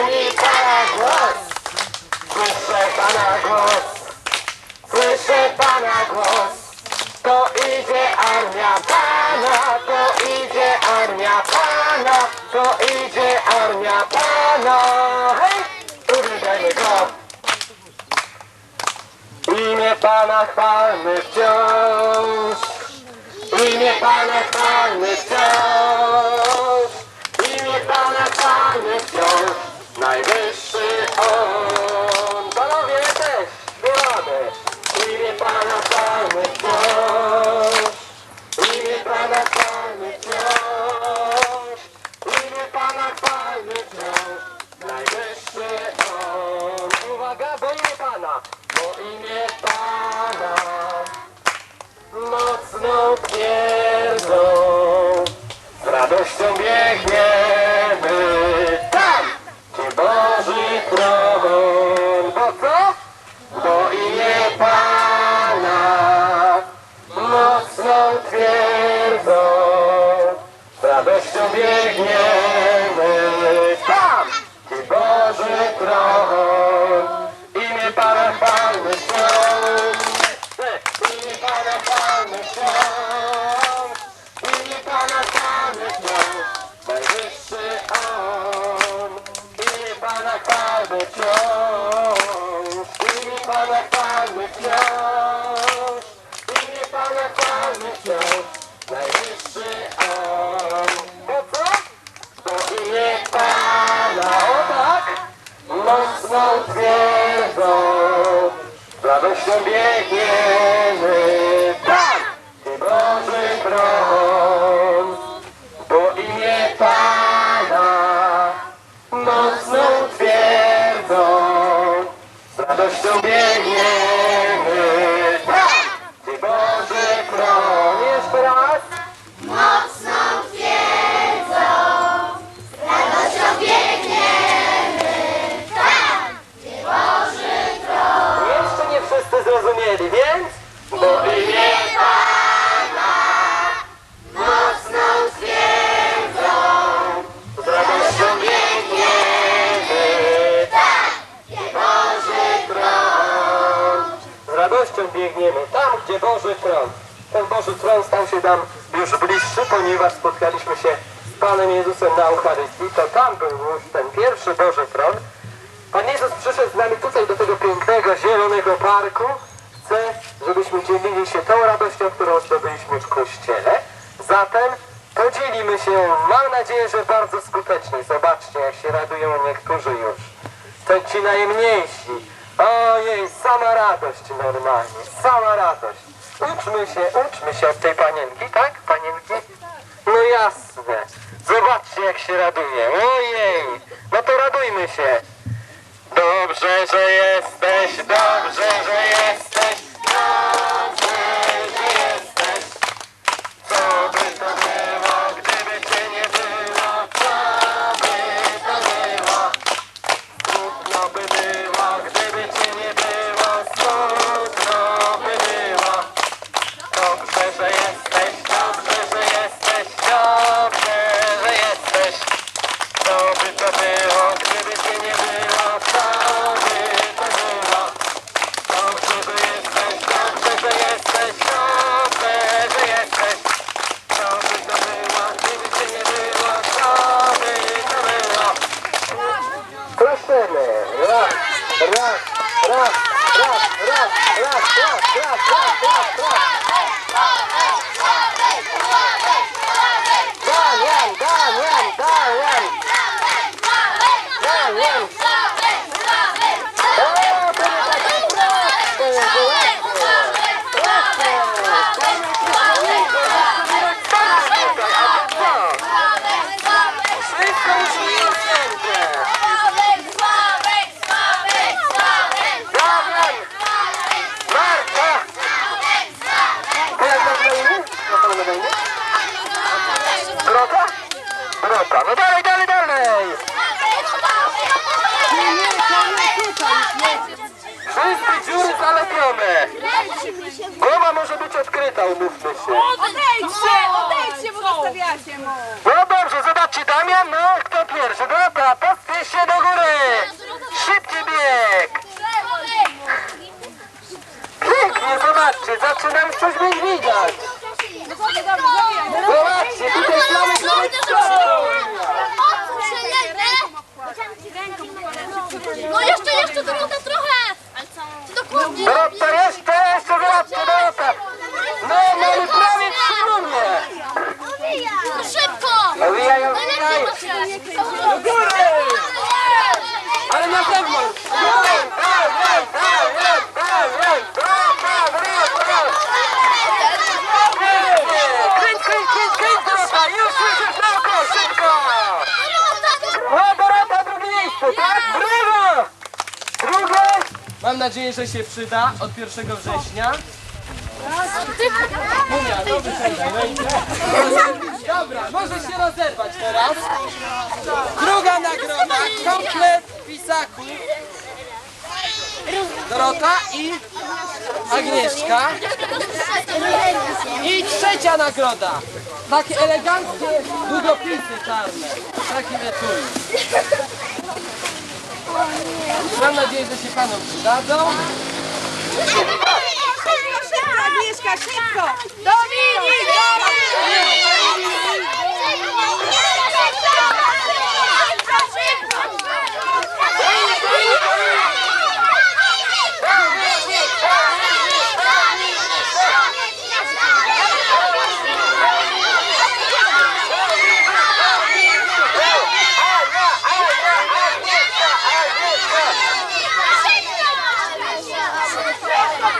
Pani Pana głos. Słyszę Pana głos. Słyszę Pana głos. To idzie armia Pana To idzie armia Pana To idzie armia Pana. Hej! Uwielbiajmy go Imię Pana chwalmy wciąż. Imię Pana chwalmy wciąż Najwyższy On. Panowie też śpiewamy Imię Pana chwalmy twierdzą. Z radością biegniemy tam, gdzie Boży tron. Bo imię Pana mocną twierdzą. Z radością biegniemy zrozumieli, więc bo imię Pana mocną twierdzą, z radością biegniemy tam, gdzie Boży tron. Z radością biegniemy tam, gdzie Boży tron. Ten Boży tron stał się nam już bliższy, ponieważ spotkaliśmy się z Panem Jezusem na Eucharystii. To tam był już ten pierwszy Boży tron. Pan Jezus przyszedł z nami tutaj do tego pięknego, zielonego parku. Żebyśmy dzielili się tą radością, którą zdobyliśmy w Kościele. Zatem podzielimy się, mam nadzieję, że bardzo skutecznie. Zobaczcie, jak się radują niektórzy już. To ci najmniejsi. Ojej, sama radość normalnie, sama radość. Uczmy się, uczmy się od tej panienki, tak? Panienki? No jasne. Zobaczcie, jak się raduje. Ojej, no to radujmy się. Dobrze, że jesteś, trás, trás, trás, trás, trás, trás, trás, trás. Odkryta, umówmy się. Odejdźcie, odejdźcie, bo zostawiacie mu. No dobrze, zobaczcie, Damian, no kto pierwszy? Grota, pospiesz się do góry. zaczyna już coś być widać. No dobrze, dobrze, zabijaj. Zobaczcie, tutaj mamy nawet No jeszcze, jeszcze Dorota trochę! Dokładnie. Dorota, jeszcze, jeszcze zobaczcie, Dorota. No, mamy prawie przy rumie. No szybko! Owijają, owijają. Do góry! Ale na zewnątrz! Dalej, dalej, dalej, dalej! Brawo, brawo, brawo! Kręć, kręć, kręć, kręć, Dorota! Już słyszysz na oko, szybko! O, Dorota, drugie miejsce, tak? Brawo! Drugie! Że się przyda od 1 września. Mumia, wysięcia, Dobra, możesz się rozerwać teraz. Druga nagroda, komplet pisaków. Dorota i Agnieszka. I trzecia nagroda. Takie eleganckie długopisy czarne. W takim etui. Mam nadzieję, że się panom przydadzą. Szybko, Agnieszka, szybko. Dominik,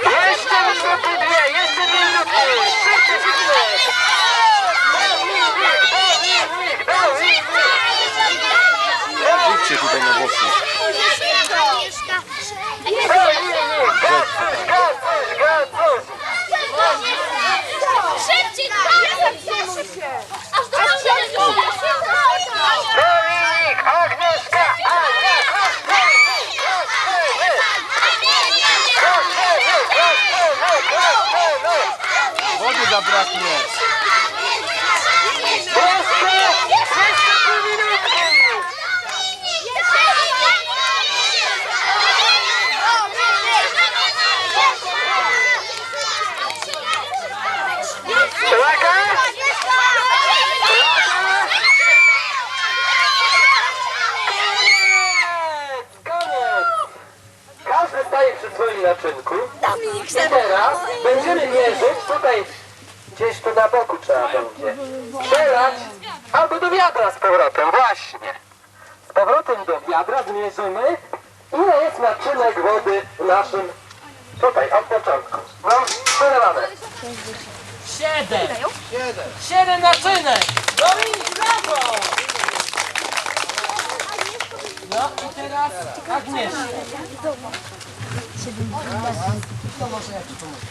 Jeszcze minuty dwie, jeszcze dwie minuty. Szybciej, szybciej. Idźcie tutaj na boku. Gacuś, gacuś, gacuś. Szybciej, Aż do mnie Dominik, Agnieszka, Wody zabraknie. Jeszcze, jeszcze pół minuty. Uwaga! Koniec! Koniec! Każdy staje przy swoim naczynku. I teraz będziemy mierzyć tutaj, gdzieś tu na boku trzeba będzie. Strzelać albo do wiadra z powrotem, właśnie. Z powrotem do wiadra zmierzymy, ile jest naczynek wody w naszym, tutaj, od początku. No, przelewamy. Siedem. Siedem naczynek. Dominik, brawo! No i teraz Agnieszka. To może ja ci pomogę.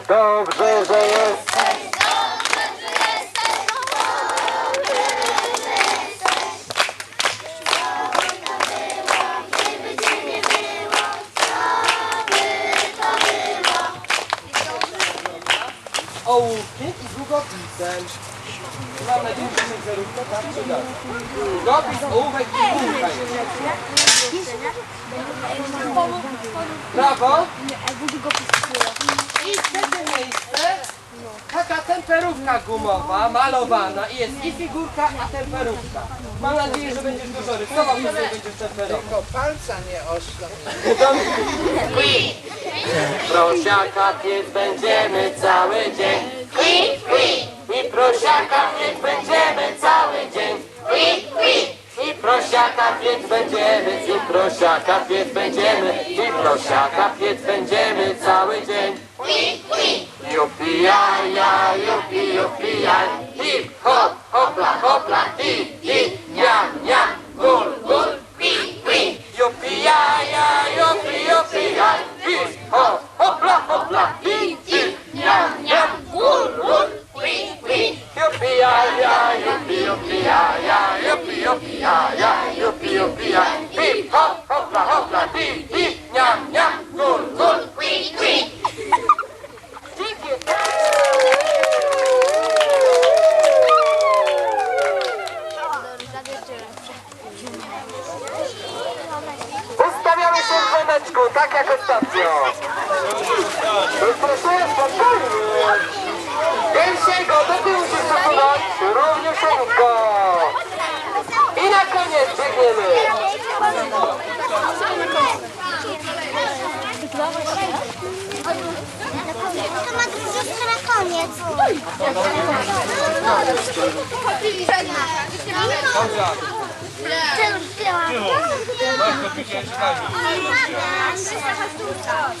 klaszczemy. Dobrze, że jesteś. Ołówkiem i długopisem. Mam nadzieję, że się zarówno tak przyda. Długopis, ołówek i długa Brawo! I trzecie miejsce. Taka temperówka gumowa, malowana i jest i figurka, a temperówka. Mam nadzieję, że będziesz dużo rysował, to będziesz temperował. Tylko palca nie oślą. Prosiaka piec będziemy cały dzień. I prosiaka piec będziemy cały dzień. I prosiaka piec będziemy, i prosiaka piec będziemy, i prosiaka piec będziemy cały dzień. Dzwoneczku, tak jak ostatnio. Proszę, spokojnie. Pierwszego do tyłu się stosować, równiusieńko. I na koniec biegniemy. To ma jeszcze na koniec.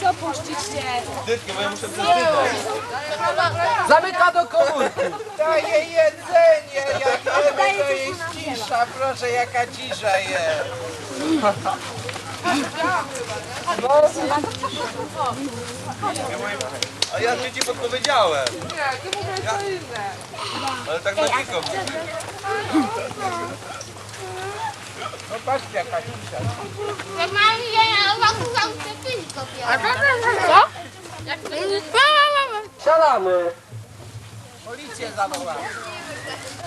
Co puścicie? Zamyka do komórki. Daje jedzenie, jak jemy to jest cisza. Proszę, jaka cisza jest. A ja ci ci podpowiedziałem. Nie, ty mówisz co inne. Ale tak na cicho. No patrzcie, jaka cisza. Siadamy. Policję zawołamy.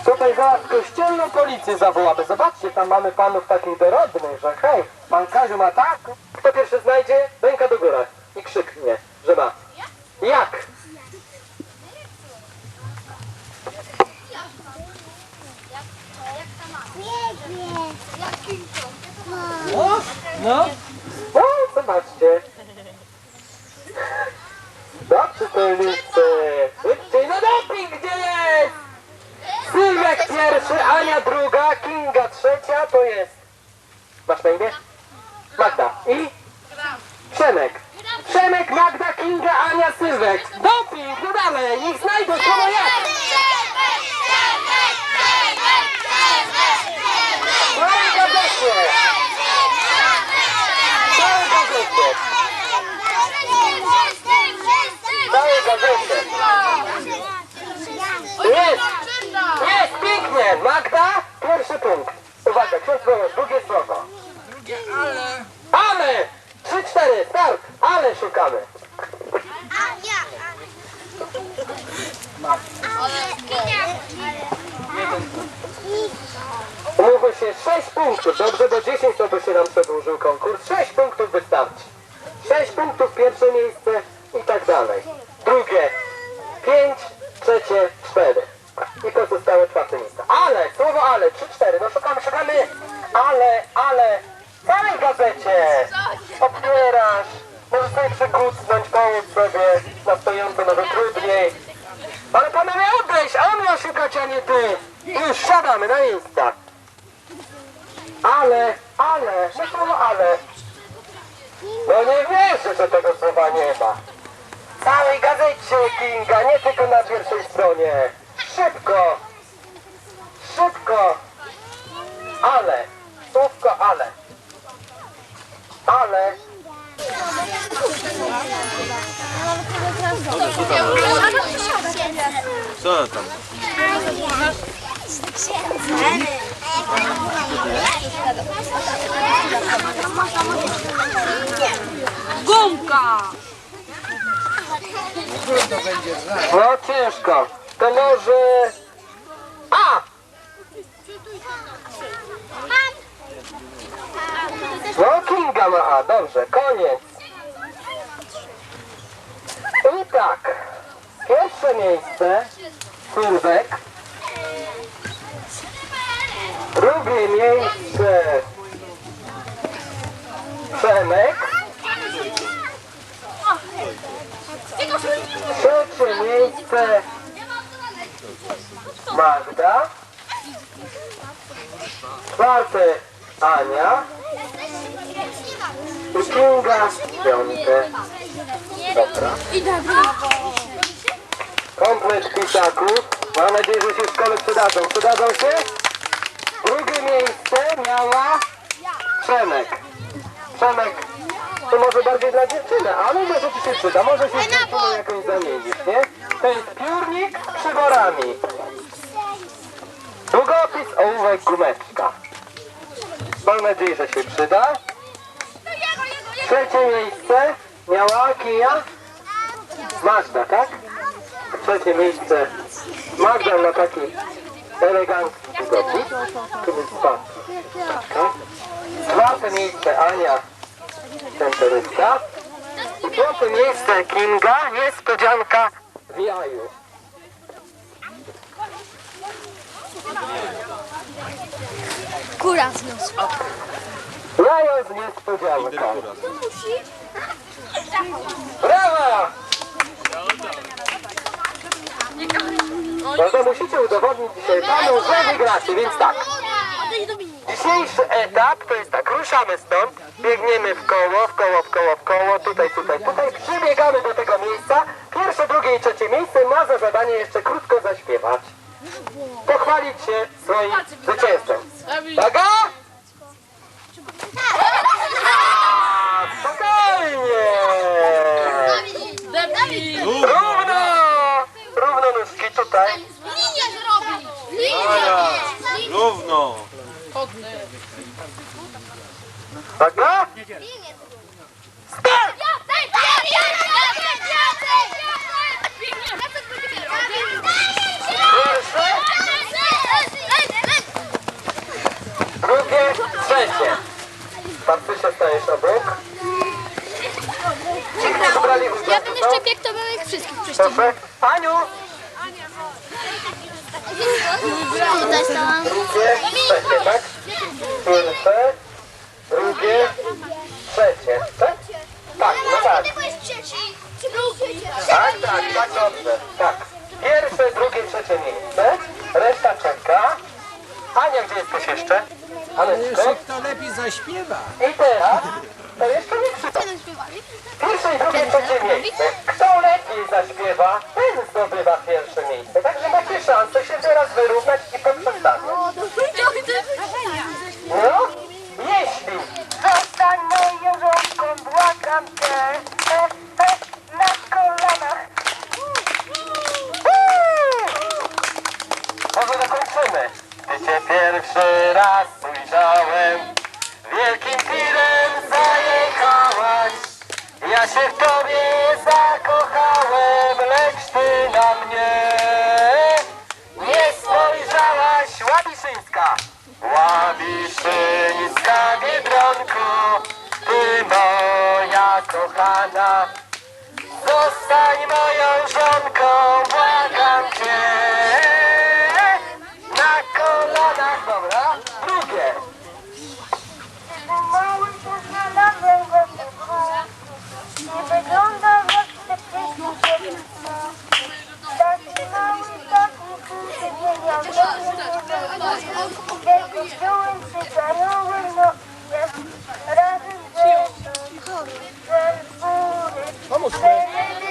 Tutaj zaraz kościelną policję zawołamy. Zobaczcie, tam mamy panów takich dorodnych, że hej, pan Kaziu ma tak? Kto pierwszy znajdzie, ręka do góry i krzyknie, że ma. Jak? No, o, zobaczcie. Dobrze, to licy. Szybciej, no doping, gdzie jest? Sylwek pierwszy, Ania druga, Kinga trzecia, to jest... Masz na imię? Magda. I? Przemek. Przemek, Magda, Kinga, Ania, Sylwek. Doping, no dalej, niech znajdą słowo jak. Całej gazecie. Całej gazecie. Całej gazecie. Jest! Jest, pięknie! Magda, pierwszy punkt. Uwaga, ksiądz Boże, drugie słowo. Drugie, ale... Ale! Trzy, cztery, start! Ale szukamy. Umówmy się 6 punktów. Dobrze, do 10 to by się nam przedłużył konkurs. 6 punktów wystarczy. 6 punktów, pierwsze miejsce i tak dalej. Drugie 5, trzecie 4. I pozostałe czwarte miejsce. Ale, słowo ale, 3, 4. No szukamy, szukamy. Ale, ale, w całej gazecie otwierasz. Możesz sobie przykucnąć, pomóc sobie na stojąco, nawet trudniej. Ale panowie odejść, a on ma szukać, a nie ty. Już siadamy na miejsca. Ale, ale, no słowo ale. No nie wierzę, że tego słowa nie ma. W całej gazecie Kinga, nie tylko na pierwszej stronie. Szybko. Szybko. Ale. Słówko ale. Ale. Co tam? Gumka! No ciężko. To może... A! No Kinga ma A, dobrze, koniec. I tak. Pierwsze miejsce Sylwek. Drugie miejsce Przemek. Trzecie miejsce Magda. Czwarte Ania. I Kinga piąte. Dobra. Komplet pisaków. Mam nadzieję, że się w szkole przydadzą. Przydadzą się? Drugie miejsce miała Przemek. Przemek, to może bardziej dla dziewczyny, ale może ci się przyda. Może się z dziewczyną jakąś zamienić, nie? To jest piórnik z przyborami. Długopis, ołówek, gumeczka. Mam nadzieję, że się przyda. Trzecie miejsce miała Kija Magda, tak? Trzecie miejsce Magda na taki elegancki długopis. Tu jest dwa. Czwarte miejsce Ania Temperyczka. I piąte miejsce Kinga, niespodzianka w jaju. Kura z nosu. Jajo z niespodzianką. Brawa! No to musicie udowodnić dzisiaj panu, że wygracie, więc tak. Dzisiejszy etap to jest tak, ruszamy stąd, biegniemy w koło, w koło, w koło, w koło, tutaj, tutaj, tutaj, przybiegamy do tego miejsca. Pierwsze, drugie i trzecie miejsce ma za zadanie jeszcze krótko zaśpiewać. Pochwalić się swoim zwycięzcą. Uwaga! Spokojnie! Równo! Równo nóżki tutaj. Linia zrobi! Aja, równo. Uwaga! Start! Pierwsze, drugie, trzecie. Marcysia stajesz brali udział, Ja bym jeszcze biegł, to bym ich wszystkich prześcignął. Proszę. Aniu! Tutaj stałam. Drugie, trzecie, tak? Pierwsze, drugie, trzecie. Tak? Tak, no tak. Tak, tak, tak, dobrze. Tak. Pierwsze, drugie, trzecie miejsce. Reszta czeka. Ania, gdzie jesteś jeszcze? Aneczko. Kto lepiej zaśpiewa? I teraz, to jeszcze nie krzyczą. Pierwsze i drugie, trzecie miejsce. Kto lepiej zaśpiewa, ten zdobywa pierwsze miejsce. Także macie szansę się teraz wyrównać i poprzestawiać. Kochana. Zostań moją żonką, błagam cię. Na kolanach, dobra? Drugie. Mały się znalazłem go Nie wygląda jak te piękne Taki mały, taki krótki, nie miał wziąłem się zająłem, no góry Pomóż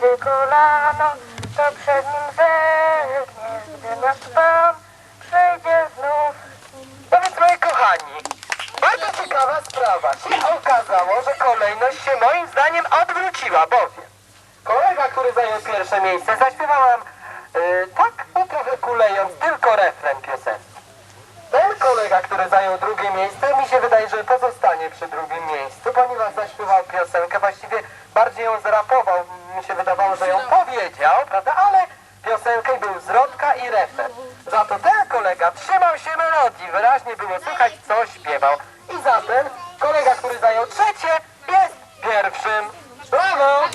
Każde kolano to przed nim zegnie Gdy nasz Pan przyjdzie znów No więc moi kochani, bardzo ciekawa sprawa. Się okazało, że kolejność się moim zdaniem odwróciła, bowiem kolega, który zajął pierwsze miejsce, zaśpiewał yy, tak, no trochę kulejąc, tylko refren piosenki. Ten kolega, który zajął drugie miejsce, mi się wydaje, że pozostanie przy drugim miejscu, ponieważ zaśpiewał piosenkę, właściwie bardziej ją zrapował, mi się wydawało, że ją powiedział, prawda, ale piosenkę był zwrotka i refren. Za to ten kolega trzymał się melodii, wyraźnie było słychać, co śpiewał. zatem kolega, który zajął trzecie, jest pierwszym. Brawo!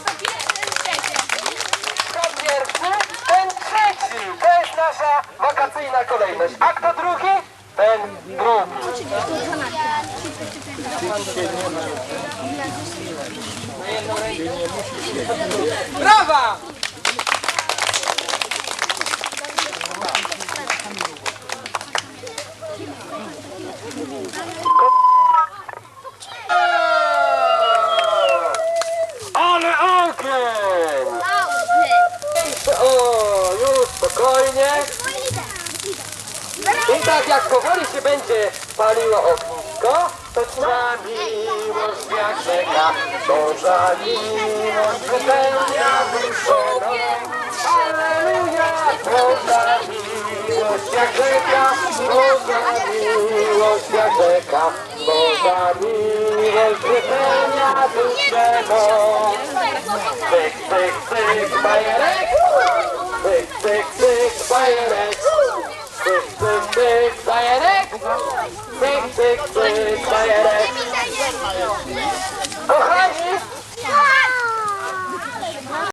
Kto pierwszy, ten trzeci. To jest nasza wakacyjna kolejność. A kto drugi, ten drugi. Brawa! Ale ogień! O, już spokojnie. I tak jak powoli się będzie paliło ognisko, to trwa miłość jak rzeka, Boża miłość wypełnia duszę mą. Alleluja, Boża miłość jak rzeka, Boża miłość jak rzeka, Boża miłość wypełnia duszę. Cyk, cyk, cyk, bajerek, cyk, cyk, cyk, bajerek. Cyk, cyk, cyk, bajerek. Cyk, cyk, cyk, bajerek. Kochani,